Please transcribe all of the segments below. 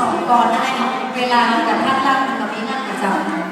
สองกรได้ เวลาแต่ท่านร่างตรงนี้นั่งประจำ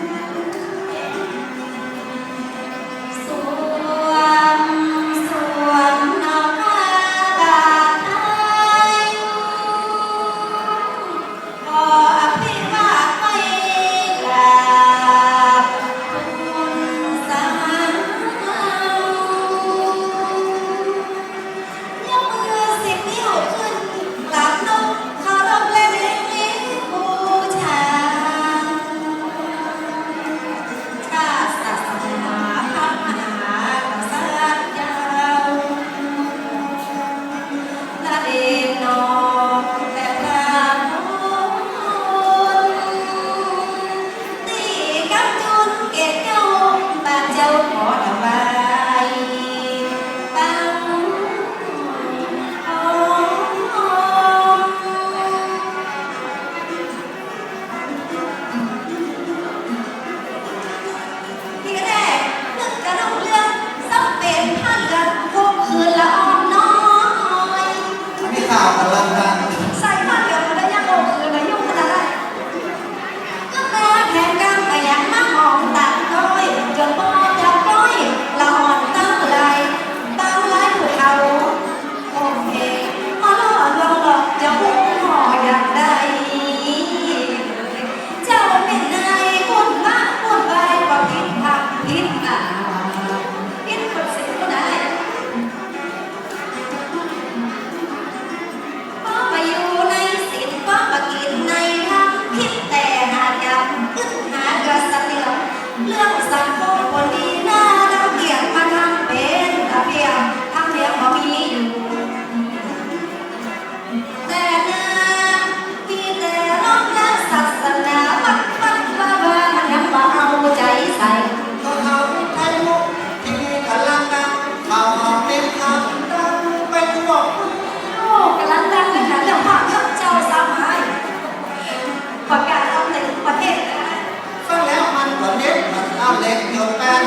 ล็กเดียวกัน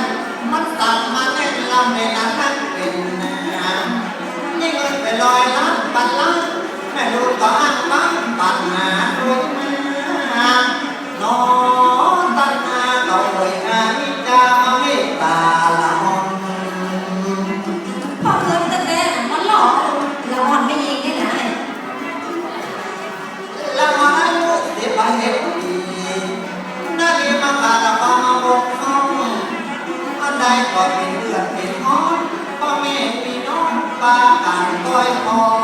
มันสั่มาเล่นลำในนาทักเป็นน้ำนี่เงินไปลอยล้านปัดล้านแม่รู้ก็อ้างปั๊มปัดนหน ได้ก็เป็นเพื่อนเป็นน้องพ่อแม่พี่น้องป้าต่างต้อยพอ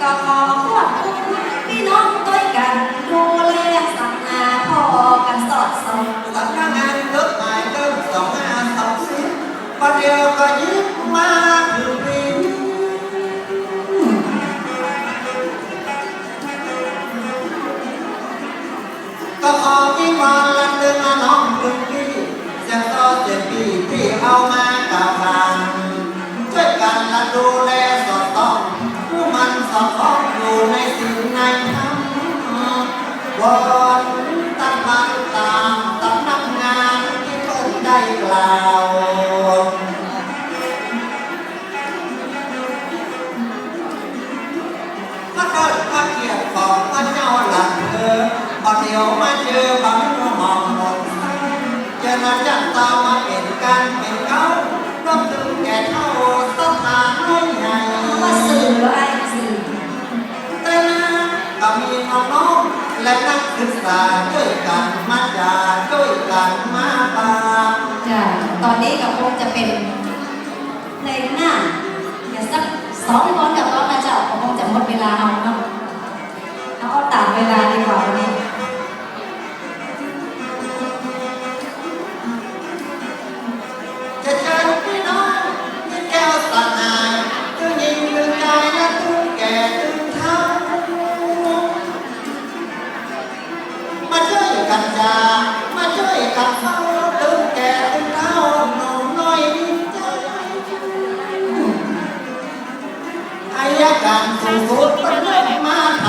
Oh. ตั้งพันตามสำนักงาที่ตนได้กล่าพระเกิดพระเกียรติของพระเจ้าหลังเธอพอเดียวมาเจอบังหมองหมดจอนันจันตามาเห็นกันเป็นเขาร่วมถึงแก่เท่าต้องหาให้ใหญ่มาสื่อไอ และนักศึกษาด้วยกันมาจาด้วยกันมาตาจ้ะตอนนี้ก็คงจะเป็นในหน้าเดี๋ยสักสองคนกับก็มาเจ้าก็คงจะหมดเวลาเอาเนาะเอาเอาตามเวลาดีกว่าวันนี้ายการสูงสุดประเริ่มมา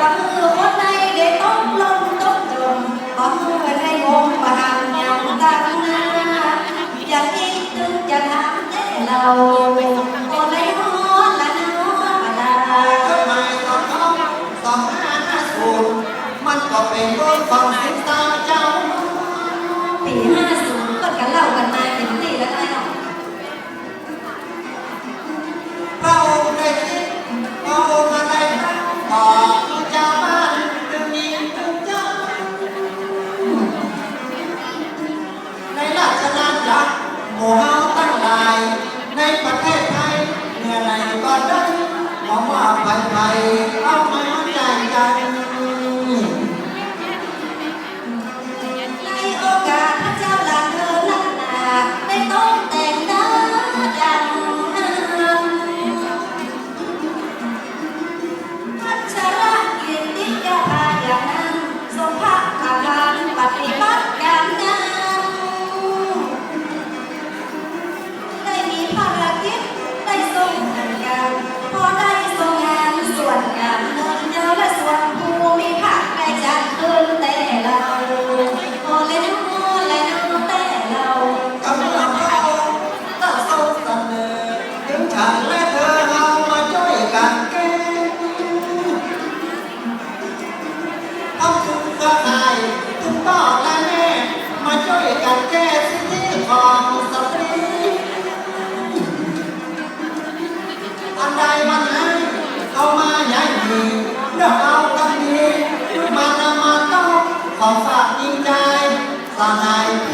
บางมือคนในได้ต้องลงต้องจมบางมือได้งงบางอย่างตางหน้าอย่างนี้ถึงจะทำได้เราก็ได้นอนละนอนละทำไมตอนเขาสองห้าห้าศูนย์มันก็เป็นเรื่องของสิตาเจ้าปีห้า และเธอเอามาช่วยกันแก้ทำคุณเพื่อใครถึงพ่อและแม่มาช่วยกันแก้สิทธิของสตรีอันใดมันให้เอามาใหญ่ดีเลือกเอากันดีมานำมาต้องขอฝากยิงใจสหาย